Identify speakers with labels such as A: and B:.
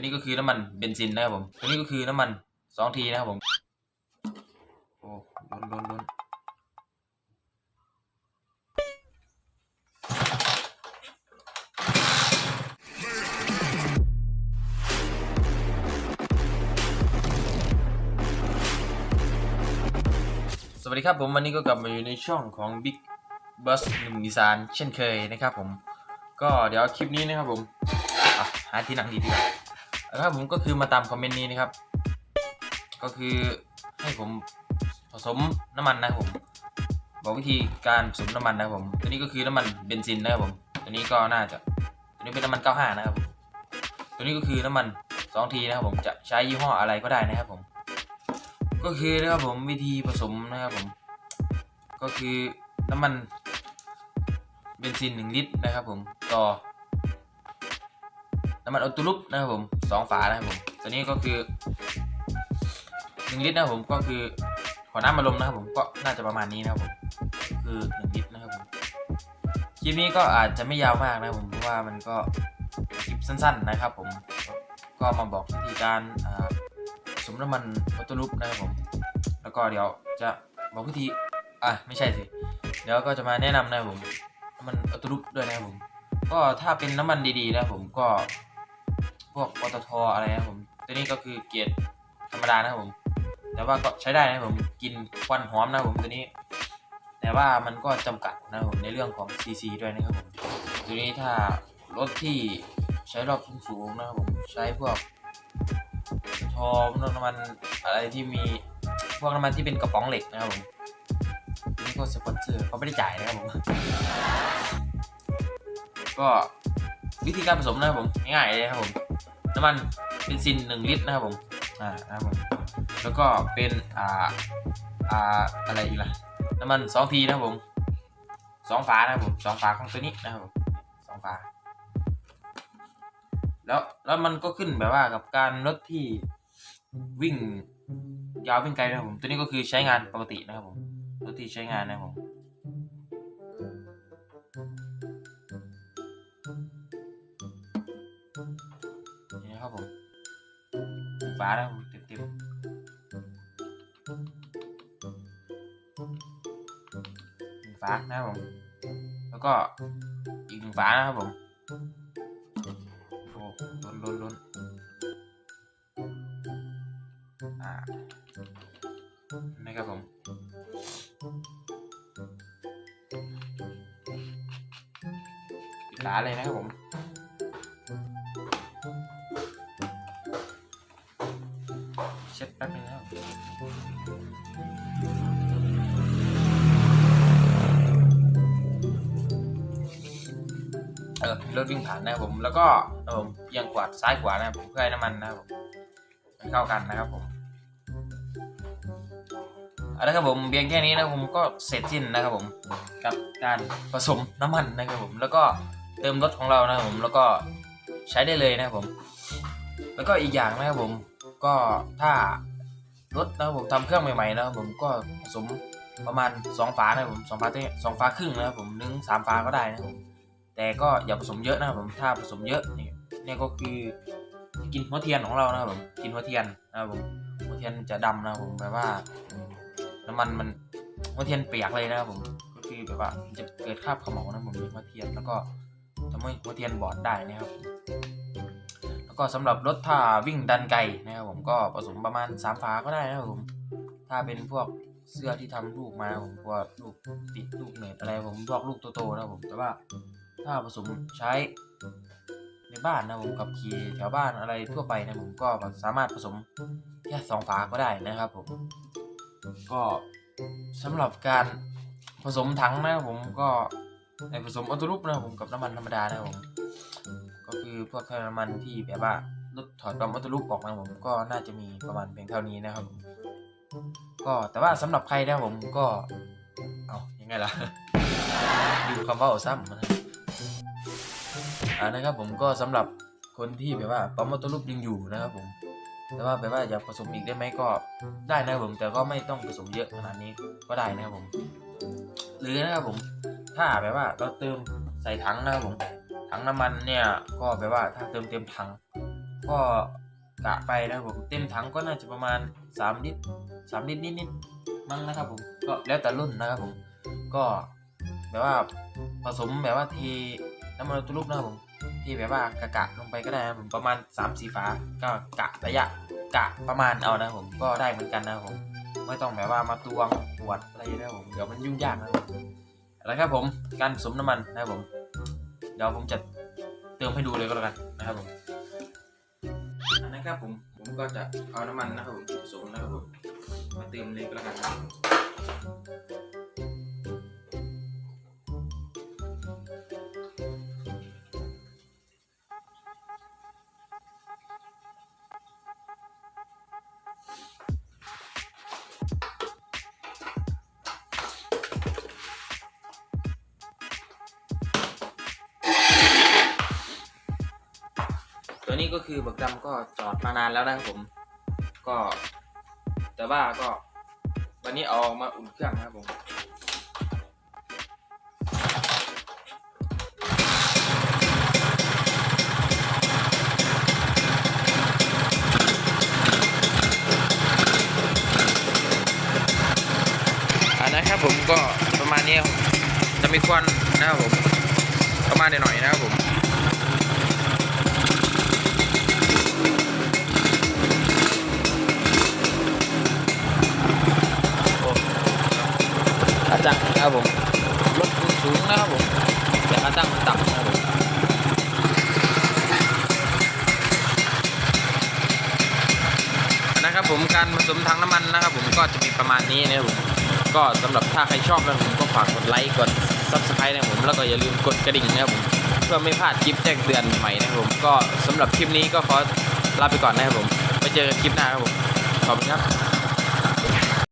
A: ตัวนี้ก็คือน้ำมันเบนซินนะครับผม ตัวนี้ก็คือน้ำมันสองทีนะครับผม โอ้ล้นล้นล้นสวัสดีครับผมวันนี้ก็กลับมาอยู่ในช่องของ Big Bus หนุ่มอีสานเช่นเคยนะครับผม ก็เดี๋ยวคลิปนี้นะครับผมหาที่นั่งดีดีกว่า แล้วครับผมก็คือมาตามคอมเมนต์นี้นะครับ ก็คือให้ผมผสมน้ำมันนะครับผม บอกวิธีการผสมน้ำมันนะครับผม ตัวนี้ก็คือน้ำมันเบนซินนะครับผม ตัวนี้ก็น่าจะ ตัวนี้เป็นน้ำมัน 95 นะครับผมตัวนี้ก็คือน้ำมัน2ทีนะครับผม จะใช้ยี่ห้ออะไรก็ได้นะครับผม ก็คือนะครับผมวิธีผสมนะครับผม ก็คือน้ำมันเบนซิน 1 ลิตรนะครับผม ต่อ น้ำมันออตูลุปนะครับผมสองฝานะครับผมตัวนี้ก็คือ1ลิตรนะครับผมก็คือขอน้ำมาลมนะครับผมก็น่าจะประมาณนี้นะครับผมคือ1ลิตรนะครับผมคลิปนี้ก็อาจจะไม่ยาวมากนะครับผมเพราะว่ามันก็คลิปสั้น ๆนะครับผมก็มาบอกวิธีการสมน้ำมันออตูลุปนะครับผม แล้วก็เดี๋ยวจะบอกวิธีอะไม่ใช่สิเดี๋ยวก็จะมาแนะนำนะครับผมน้ำมันออโตุลุปด้วยนะครับผม ก็ถ้าเป็นน้ำมันดีๆนะครับผมก็ พวกปตทอะไรนะครับผม ตัวนี้ก็คือเกียรธรรมดานะครับผม แต่ว่าก็ใช้ได้นะผมกินควันหอมนะผมตัวนี้ แต่ว่ามันก็จำกัดนะผมในเรื่องของ CC ด้วยนะครับผมตัวนี้ถ้ารถที่ใช้รอบสูงๆนะครับผมใช้พวกทอมน้ำมันอะไรที่มีพวกน้ำมันที่เป็นกระป๋องเหล็กนะครับผมนี่ก็สปอนเซอร์เขาไม่ได้จ่ายนะครับผม ก็วิธีการผสมนะครับผมง่ายๆเลยครับผม น้ำมันเบนซินหนึ่งลิตรนะครับผมอ่านะครับผมแล้วก็เป็นอ่าอ่าอะไรอีกล่ะน้ำมันสองทีนะครับผมสองฝานะครับผมสองฝาของตัวนี้นะครับผมสองฝาแล้วแล้วมันก็ขึ้นแบบว่ากับการรถที่วิ่งยาววิ่งไกลนะครับผมตัวนี้ก็คือใช้งานปกตินะครับผมรถที่ใช้งานนะครับผม ฝานะครับผมเต็มเต็มหนึ่งฝานะครับผม แล้วก็อีกหนึ่งฝานะครับผมโอ้ล้นล้นล้นอ่านะครับผมปิดฝาเลยนะครับผม รถวิ่งผ่านนะครับผม แล้วก็เออผมเอียงกวาซ้ายขวานะครับผมเพื่อให้น้ำมันนะครับผมมันเข้ากันนะครับผมเอาละครับผมเพียงแค่นี้นะครับผมก็เสร็จสิ้นนะครับผมกับการผสมน้ำมันนะครับผม แล้วก็เติมรถของเรานะครับผมแล้วก็ใช้ได้เลยนะครับผม แล้วก็อีกอย่างนะครับผมก็ถ้ารถนะครับผมทำเครื่องใหม่ๆนะครับผมก็ผสมประมาณ 2 ฝานะครับผมสองฝาสองฝาครึ่งนะครับผมหนึ่งสามฝาก็ได้นะครับผม แต่ก็อย่าผสมเยอะนะครับผมถ้าผสมเยอะนี่เนี่ยก็คือกินหัวเทียนของเรานะครับผมกินหัวเทียนนะครับผมหัวเทียนจะดำนะครับผมแบบว่าน้ำมันมันหัวเทียนเปียกเลยนะครับผมก็คือแบบว่าจะเกิดคราบขม่านะผมในหัวเทียนแล้วก็ทำให้หัวเทียนบอดได้นะครับแล้วก็สำหรับรถถ้าวิ่งดันไกลนะครับผมก็ผสมประมาณสามฝาก็ได้นะครับผมถ้าเป็นพวกเสื้อที่ทำลูกมาผมพวกลูกติดลูกเน็ตอะไรผมพวกลูกโตๆนะครับผมแต่ว่า ถ้าผสมใช้ในบ้านนะผมกับขี่แถวบ้านอะไรทั่วไปนะผมก็สามารถผสมแค่สองฝาก็ได้นะครับผมก็สำหรับการผสมถังนะผมก็ในผสมออโต้รูปนะผมกับน้ำมันธรรมดานะผมก็คือพวกน้ำมันที่แบบว่าลดถอดปั๊มออโต้รูปออกมาผมก็น่าจะมีประมาณเพียงเท่านี้นะครับผมก็แต่ว่าสำหรับใครนะผมก็เอายังไงล่ะดูคำว่าซ้ำนะ อ่านะครับผมก็สำหรับคนที่แบบว่าปั๊มออโต้รูปยังอยู่นะครับผมแต่ว่าแบบว่าอยากผสมอีกได้ไหมก็ได้นะครับผมแต่ก็ไม่ต้องผสมเยอะขนาดนี้ก็ได้นะครับผม หรือนะครับผม ถ้าแบบว่าเราเติมใส่ถังนะครับผมถังน้ำมันเนี่ยก็แบบว่าถ้าเติมเต็มถังก็กะไปนะครับผมเต็มถังก็น่าจะประมาณ 3 ลิตร3ลิตรนิดๆมั้งนะครับผมก็แล้วแต่รุ่นนะครับผมก็แบบว่าผสมแบบว่าเทน้ำมันตุลุกนะครับผม ที่แบบว่ากะกะลงไปก็ได้นะผมประมาณ3สีฝาก็กะระยะกะประมาณเอานะผมก็ได้เหมือนกันนะผมไม่ต้องแบบว่ามาตวงขวดอะไรนะผมเดี๋ยวมันยุ่งยากนะครับผมแล้วครับผมการผสมน้ำมันนะครับผม เดี๋ยวผมจะเติมให้ดูเลยก็แล้วกันนะครับผมอันนะครับผมผมก็จะเอาน้ำมันนะครับผมผสมนะครับผมมาเติมเลยก็แล้วกันนะครับ ตัวนี้ก็คือบักดำก็จอดมานานแล้วนะครับผม ก็ แต่ว่าก็ วันนี้เอามาอุ่นเครื่องนะครับผมอันนะครับผมก็ประมาณนี้ครับจะมีควันนะครับผมประมาณหน่อยๆนะครับผม ขา ตั้งนะครับผมรถสูงนะครับผมแต่ขาตั้งมันต่ำนะครับผมนะครับผมการผสมถังน้ำมันนะครับ ผมก็จะมีประมาณนี้นะครับผมก็สำหรับถ้าใครชอบนะครับผมก็ฝากกดไลค์กด subscribe นะครับผมแล้วก็อย่าลืมกดกระดิ่งนะครับผมเพื่อไม่พลาดคลิปแจ้งเตือนใหม่นะครับผมก็สำหรับคลิปนี้ก็ขอลาไปก่อนนะครับผมไปเจอกันคลิปหน้าครับผมขอบคุณครับ